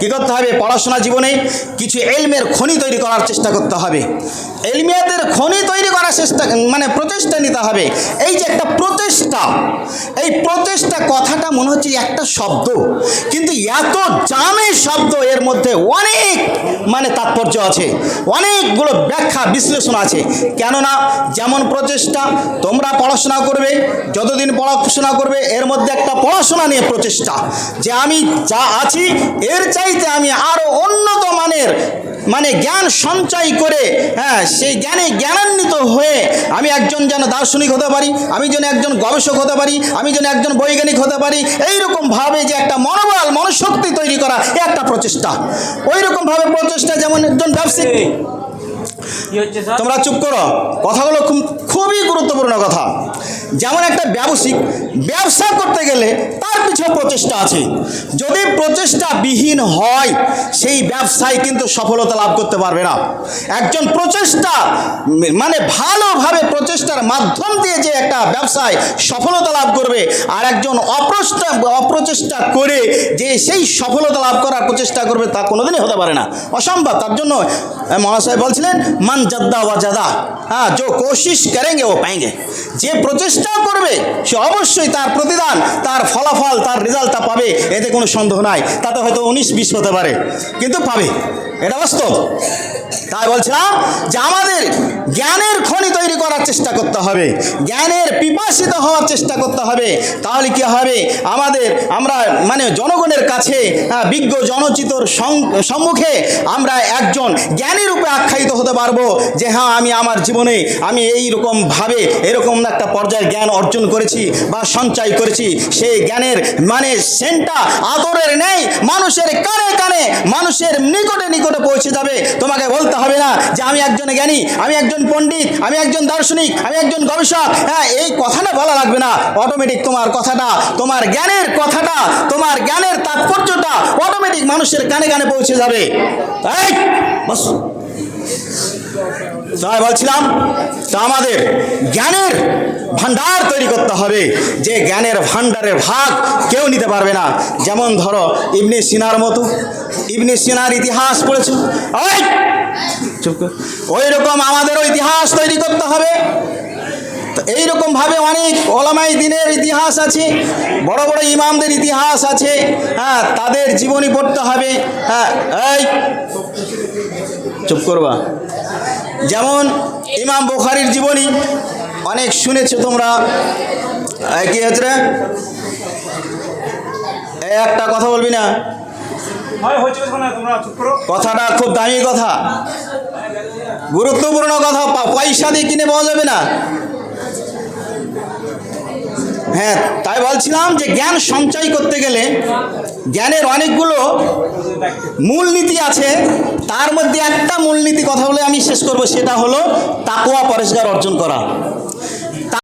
কী করতে হবে? পড়াশোনা জীবনে কিছু এলমের খনি তৈরি করার চেষ্টা করতে হবে। এলমিয়াতের খনি তৈরি করার চেষ্টা মানে প্রচেষ্টা নিতে হবে। এই যে একটা প্রচেষ্টা, এই প্রচেষ্টা কথাটা মনে হচ্ছে একটা শব্দ। কিন্তু এত জামে শব্দ এর মধ্যে অনেক মানে তাৎপর্য আছে। অনেকগুলো ব্যাখ্যা বিশ্লেষণ আছে। কেননা যেমন প্রচেষ্টা, তোমরা পড়াশোনা করবে, যতদিন পড়াশোনা করবে, এর মধ্যে একটা পড়াশোনা নিয়ে প্রচেষ্টা। যে আমি যা আছি, এর চাইতে আমি আরও উন্নত মানের মানে জ্ঞান সঞ্চয় করে হ্যাঁ সেই জ্ঞানে জ্ঞানান্বিত হয়ে আমি একজন যেন দার্শনিক হতে পারি আমি যেন একজন গবেষক হতে পারি আমি যেন একজন বৈজ্ঞানিক হতে পারি এইরকম ভাবে যে একটা মনোবল মনশক্তি তৈরি করা এ একটা প্রচেষ্টা। ওই রকম ভাবে প্রচেষ্টা যেমন একজন ব্যবসায়িক স্যার? তোমরা চুপ করো কথাগুলো খুব খুবই গুরুত্বপূর্ণ কথা। যেমন একটা ব্যবসায়িক, ব্যবসা করতে গেলে তার পিছনে প্রচেষ্টা আছে। যদি প্রচেষ্টা বিহীন হয়, সেই ব্যবসায় কিন্তু সফলতা লাভ করতে পারবে না। একজন প্রচেষ্টা মানে ভালোভাবে প্রচেষ্টার মাধ্যম দিয়ে যে একটা ব্যবসায় সফলতা লাভ করবে, আর একজন অপ্রচেষ্টা অপ্রচেষ্টা করে যে সেই সফলতা লাভ করার প্রচেষ্টা করবে, তা কোনোদিনই হতে পারে না। অসম্ভব। তার জন্য মহাশয় বলছিলেন, মান জাদ্দা ওয়া জাদা। হ্যাঁ যে কোশিস করেঙ্গে ও পাইঙ্গে যে প্রচেষ্টা করবে সে অবশ্যই তার প্রতিদান তার ফলাফল তার রেজাল্টটা পাবে এতে কোনো সন্দেহ নাই তাতে হয়তো উনিশ বিশ হতে পারে কিন্তু পাবে এটা বাস্তব তাই বলছিলাম যে আমাদের করার চেষ্টা করতে হবে। জ্ঞানের পিপাসিত হওয়ার চেষ্টা করতে হবে। তাহলে কি হবে? আমাদের, আমরা মানে জনগণের কাছে বিজ্ঞ জনচিতর সম্মুখে আমরা একজন জ্ঞানী রূপে আখ্যায়িত হতে পারব যে হ্যাঁ আমি আমার জীবনে, আমি এই রকম ভাবে এরকম একটা পর্যায়ের জ্ঞান অর্জন করেছি বা সঞ্চয় করেছি। সেই জ্ঞানের মানে সেন্টা আদরের নেই মানুষের কানে কানে, মানুষের নিকটে নিকটে পৌঁছে যাবে। তোমাকে বলতে হবে না যে, আমি একজন জ্ঞানী, আমি একজন পণ্ডিত, আমি একজন দার্শনিক আমি একজন গবেষক। হ্যাঁ এই কথাটা বলা লাগবে না। অটোমেটিক তোমার কথাটা, তোমার জ্ঞানের কথাটা, তোমার জ্ঞানের তাৎপর্যটা অটোমেটিক মানুষের কানে কানে পৌঁছে যাবে। বস। তাই বলছিলাম, তা আমাদের জ্ঞানের ভান্ডার তৈরি করতে হবে। যে জ্ঞানের ভান্ডারের ভাগ কেউ নিতে পারবে না। যেমন ধরো, ইবনে সিনার মতো। ইবনে সিনার ইতিহাস পড়েছো? ওই রকম আমাদেরও ইতিহাস তৈরি করতে হবে। তো এইরকম ভাবে অনেক ওলামাই দিনের ইতিহাস আছে, বড় বড় ইমামদের ইতিহাস আছে হ্যাঁ তাদের জীবনী পড়তে হবে হ্যাঁ এই। চুপ করবা। যেমন ইমাম বুখারির জীবনী, অনেক শুনেছো তোমরা। কি হচ্ছে একটা কথা বলবি না? হচ্ছে না তোমরা চুপ করো। কথাটা খুব দামি কথা। গুরুত্বপূর্ণ কথা পয়সা দিয়ে কিনে পাওয়া যাবে না। হ্যাঁ তাই বলছিলাম যে জ্ঞান সঞ্চয় করতে গেলে জ্ঞানের অনেকগুলো মূলনীতি আছে। তার মধ্যে একটা মূলনীতি কথা বলে আমি শেষ করব, সেটা হলো তাকুয়া পরিষ্কার অর্জন করা।